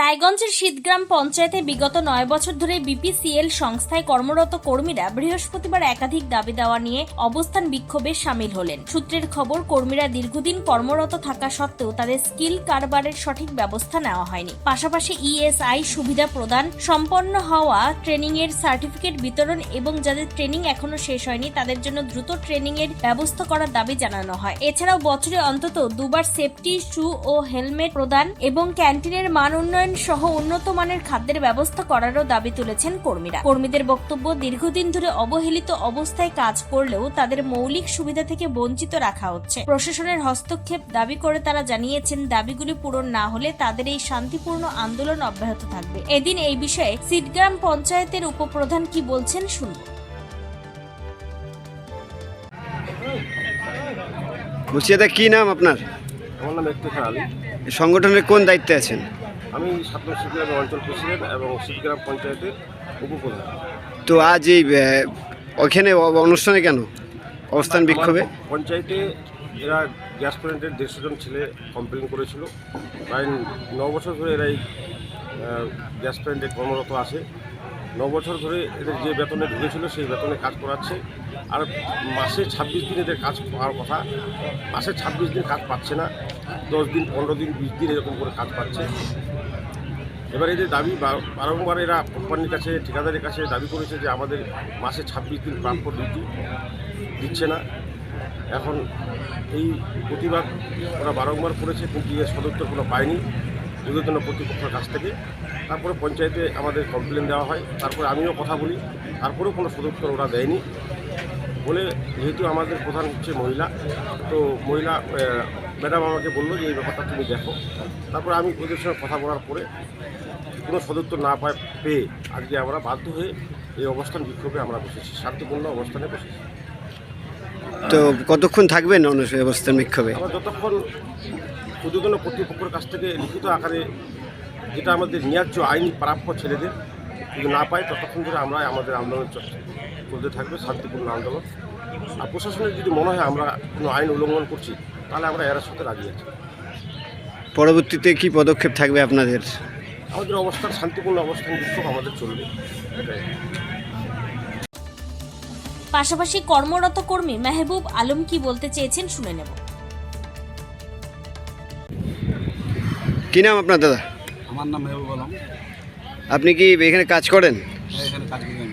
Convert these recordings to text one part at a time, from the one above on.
রায়গঞ্জের শীতগ্রাম পঞ্চায়েতে বিগত নয় বছর ধরে বিপিসিএল সংস্থায় কর্মরত কর্মীরা বৃহস্পতিবার একাধিক দাবি দেওয়া নিয়ে অবস্থান বিক্ষোভে সামিল হলেন। সূত্রের খবর, কর্মীরা দীর্ঘদিন কর্মরত থাকা সত্ত্বেও তাদের স্কিল কারবারের সঠিক ব্যবস্থা নেওয়া হয়নি। পাশাপাশি ইএসআই সুবিধা প্রদান, সম্পন্ন হওয়া ট্রেনিং এর সার্টিফিকেট বিতরণ এবং যাদের ট্রেনিং এখনও শেষ হয়নি, তাদের জন্য দ্রুত ট্রেনিং এর ব্যবস্থা করার দাবি জানানো হয়। এছাড়াও বছরে অন্তত দুবার সেফটি, শু ও হেলমেট প্রদান এবং ক্যান্টিনের মান উন্নয়ন সহ উন্নত মানের খাদ্যের ব্যবস্থা করারও দাবি তুলেছেন কর্মীরা। কর্মীদের বক্তব্য দীর্ঘদিন ধরে অবহেলিত অবস্থায় কাজ করলেও তাদের মৌলিক সুবিধা থেকে বঞ্চিত রাখা হচ্ছে। প্রশাসনের হস্তক্ষেপ দাবি করে তারা জানিয়েছেন দাবিগুলি পূরণ না হলে তাদের এই শান্তিপূর্ণ আন্দোলন অব্যাহত থাকবে। এদিন এই বিষয়ে সিটগ্রাম পঞ্চায়েতের উপপ্রধান কি বলছেন শুনব। বলছি কি নাম আপনার? আমার নাম সংগঠনের কোন দায়িত্বে আছেন? আমি সাতম শিবগ্রামের অঞ্চল প্রেসিডেন্ট এবং শিবগ্রাম পঞ্চায়েতের উপপ্রধান। তো আজ এই ওখানে অনুষ্ঠানে কেন? অবস্থান বিক্ষোভে? পঞ্চায়েতে এরা গ্যাস প্ল্যান্টের দেড়শো জন ছেলে কমপ্লেন করেছিল। প্রায় ন বছর ধরে এরা এই গ্যাস প্ল্যান্টে কর্মরত আছে। ন বছর ধরে এদের যে বেতনে ঢুকেছিল সেই বেতনে কাজ করাচ্ছে। আর মাসে ছাব্বিশ দিন এদের কাজ পাওয়ার কথা। মাসে ছাব্বিশ দিন কাজ পাচ্ছে না। দশ দিন পনেরো দিন বিশ দিন এরকম করে কাজ পাচ্ছে। এবার এদের দাবি বারংবার এরা কোম্পানির কাছে, ঠিকাদারের কাছে দাবি করেছে যে আমাদের মাসে ছাব্বিশ দিন প্রাপ্য ডিউটি দিচ্ছে না। এখন এই প্রতিবাদ ওরা বারংবার করেছে, কিন্তু এর সদুত্তর কোনো পায়নি দুর্যোধন কর্তৃপক্ষের কাছ থেকে। তারপরে পঞ্চায়েতে আমাদের কমপ্লেন দেওয়া হয়, তারপরে আমিও কথা বলি, তারপরেও কোনো সদুত্তর ওরা দেয়নি। বলে যেহেতু আমাদের প্রধান হচ্ছে মহিলা তো মহিলা ম্যাডাম আমাকে বলল যে এই ব্যাপারটা তুমি দেখো। তারপর আমি ওদের সঙ্গে কথা বলার পরে কোনো সদুত্তর না পায় পেয়ে আজকে আমরা বাধ্য হয়ে এই অবস্থান বিক্ষোভে আমরা বসেছি। শান্তিপূর্ণ অবস্থানে বসেছি। তো কতক্ষণ থাকবেন অনু- অবস্থান বিক্ষোভে? আমরা যতক্ষণ উদ্বোধন কর্তৃপক্ষের কাছ থেকে লিখিত আকারে যেটা আমাদের ন্যায্য আইনি প্রাপ্য ছেলেদের যদি না পাই ততক্ষণ ধরে আমরা আমাদের আন্দোলন চলতে থাকবে শান্তিপূর্ণ আন্দোলন। আর প্রশাসনের যদি মনে হয় আমরা কোনো আইন উল্লঙ্ঘন করছি তাহলে আমরা এর সাথে রাজি আছি। পরবর্তীতে কি পদক্ষেপ থাকবে আপনাদের? আমাদের অবস্থান শান্তিপূর্ণ অবস্থান বিক্ষোভ আমাদের চলবে। পাশাপাশি কর্মরত কর্মী মেহবুব আলম কি বলতে চেয়েছেন শুনে নেব। কি নাম আপনার দাদা? আমার নাম মেহবুব আলম। আপনি কি এখানে কাজ করেন? এখানে কাজ করি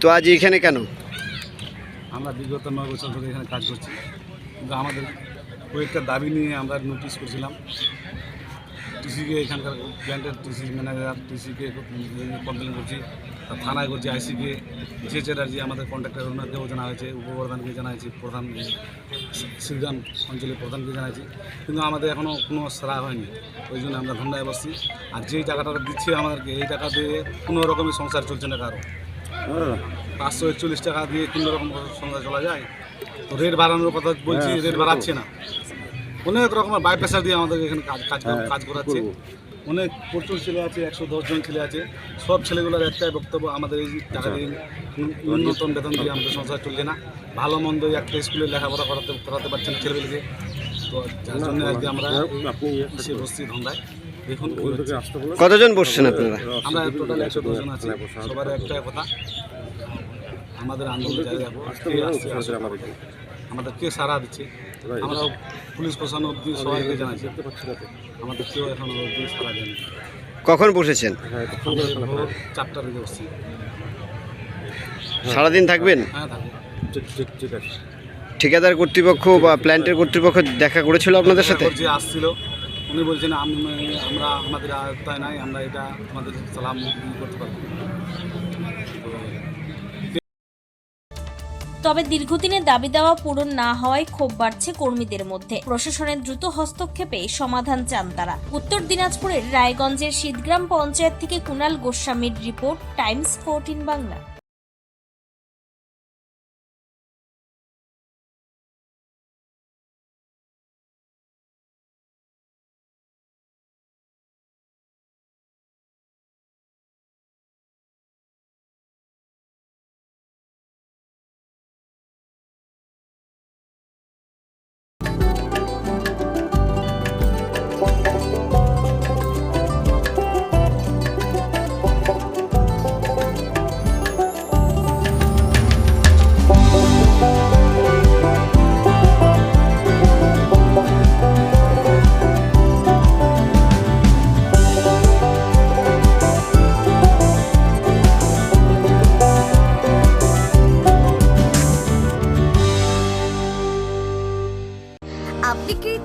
তো আজ এখানে কেন? আমরা বিগত নয় বছর ধরে এখানে কাজ করছি। কিন্তু আমাদের কয়েকটা দাবি নিয়ে আমরা নোটিশ করছিলাম টিসিকে এখানকার প্ল্যান্টের টিসি ম্যানেজার, টিসিকে কমপ্লেন করছি। থানায় করছি, আইসিকে। যে চ্যাটার্জি আমাদের কন্ট্রাক্টর ওনাকেও জানা হয়েছে উপপ্রধানকে জানা হয়েছে প্রধান শ্রীগ্রাম অঞ্চলের প্রধানকে জানাইছি। কিন্তু আমাদের এখনও কোনো সারা হয়নি, ওই জন্য আমরা ধন্যায় বসছি। আর যেই টাকাটা দিচ্ছে আমাদেরকে, এই টাকা দিয়ে কোনো রকমের সংসার চলছে না কারও। পাঁচশো একচল্লিশ টাকা দিয়ে কোনো রকম সংসার চলা যায়? তো রেট বাড়ানোর কথা বলছি রেট বাড়াচ্ছে না। অনেক রকমের বাই প্রেশার দিয়ে আমাদের এখানে কাজ কাজ কাজ করাচ্ছে। অনেক প্রচুর ছেলে আছে একশো জন ছেলে আছে। সব ছেলেগুলোর একটাই বক্তব্য আমাদের এই টাকা দিয়ে ন্যূনতম বেতন দিয়ে আমাদের সংসার চলছে না। ভালো মন্দ একটা স্কুলে লেখাপড়া করাতে করাতে পারছেন ছেলেগুলোকে তো যার জন্য আজকে আমরা আপনি এসে বসছি ধন্দায়। কতজন বসছেন আপনারা? আমরা টোটাল একশো জন আছি। সবার একটাই কথা। আমাদের আন্দোলন জারি রাখব। আমাদের কে সারা দিচ্ছে? আমরা পুলিশ প্রশাসন অব্দি সবাইকে জানাচ্ছি। আমাদের কেউ এখন অব্দি সারা দেয়নি। কখন বসেছেন? ভোর চারটার দিকে বসছি। সারাদিন থাকবেন? হ্যাঁ থাকব। ঠিক আছে। ঠিকাদার কর্তৃপক্ষ বা প্ল্যান্টের কর্তৃপক্ষ দেখা করেছিল আপনাদের সাথে? যে আসছিল উনি বলছেন আমরা আমাদের আয়ত্তায় নাই আমরা এটা আমাদের সালাম করতে পারব তবে দীর্ঘদিনের দাবি দেওয়া পূরণ না হওয়ায় ক্ষোভ বাড়ছে কর্মীদের মধ্যে। প্রশাসনের দ্রুত হস্তক্ষেপে সমাধান চান তারা। উত্তর দিনাজপুরের রায়গঞ্জের শীতগ্রাম পঞ্চায়েত থেকে কুণাল গোস্বামীর রিপোর্ট, টাইমস ফোরটিন বাংলা।